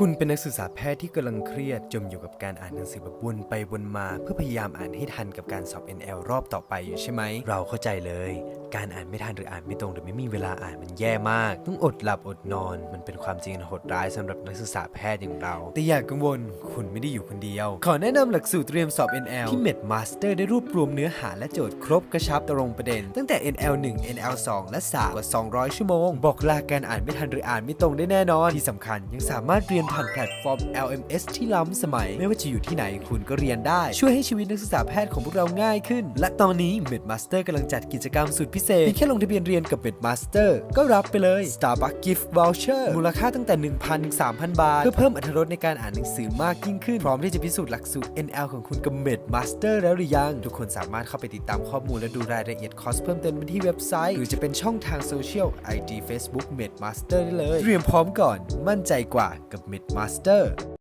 คุณเป็นนักศึกษาแพทย์ที่กำลังเครียดจมอยู่กับการอ่านหนังสือแบบวนไปวนมาเพื่อพยายามอ่านให้ทันกับการสอบ NL รอบต่อไปอยู่ใช่ไหม เราเข้าใจเลย การอ่านไม่ทันหรืออ่านไม่ตรงหรือไม่มีเวลาอ่านมันแย่มาก ต้องอดหลับอดนอน มันเป็นความจริงโหดร้ายสำหรับนักศึกษาแพทย์อย่างเรา แต่อย่ากังวล คุณไม่ได้อยู่คนเดียว ขอแนะนำหลักสูตรเตรียมสอบ NL ที่ Med Master ได้รวบรวมเนื้อหาและโจทย์ครบกระชับตรงประเด็น ตั้งแต่ NL 1 NL 2 และ3กว่า200 ชั่วโมง บอกลาการอ่านไม่ทันหรืออ่านไม่ตรงได้แน่นอน ที่สำคัญยังสามารถเรียนผ่านแพลตฟอร์ม LMS ที่ล้ำสมัย ไม่ว่าจะอยู่ที่ไหนคุณก็เรียนได้ ช่วยให้ชีวิตนักศึกษาแพทย์ของพวกเราง่ายขึ้น และตอนนี้ MedMaster กำลังจัดกิจกรรมสุดพิเศษเพียงแค่ลงทะเบียนเรียนกับ MedMaster ก็รับไปเลย Starbucks Gift Voucher มูลค่าตั้งแต่ 1,000ถึง3,000 บาท เพื่อเพิ่มอรรถรสในการอ่านหนังสือมากยิ่งขึ้น พร้อมที่จะพิสูจน์หลักสูตร NL ของคุณกับ MedMaster แล้วหรือยัง ทุกคนสามารถเข้าไปติดตามข้อมูลและดูรายละเอียดคอร์สเพิ่มเติมที่เว็บไซต์ หรือจะเป็นช่องทางโซเชียล IG Facebook MedMaster ได้เลย เตรียมพร้อมก่อน มั่นใจกว่ากับ MedMaster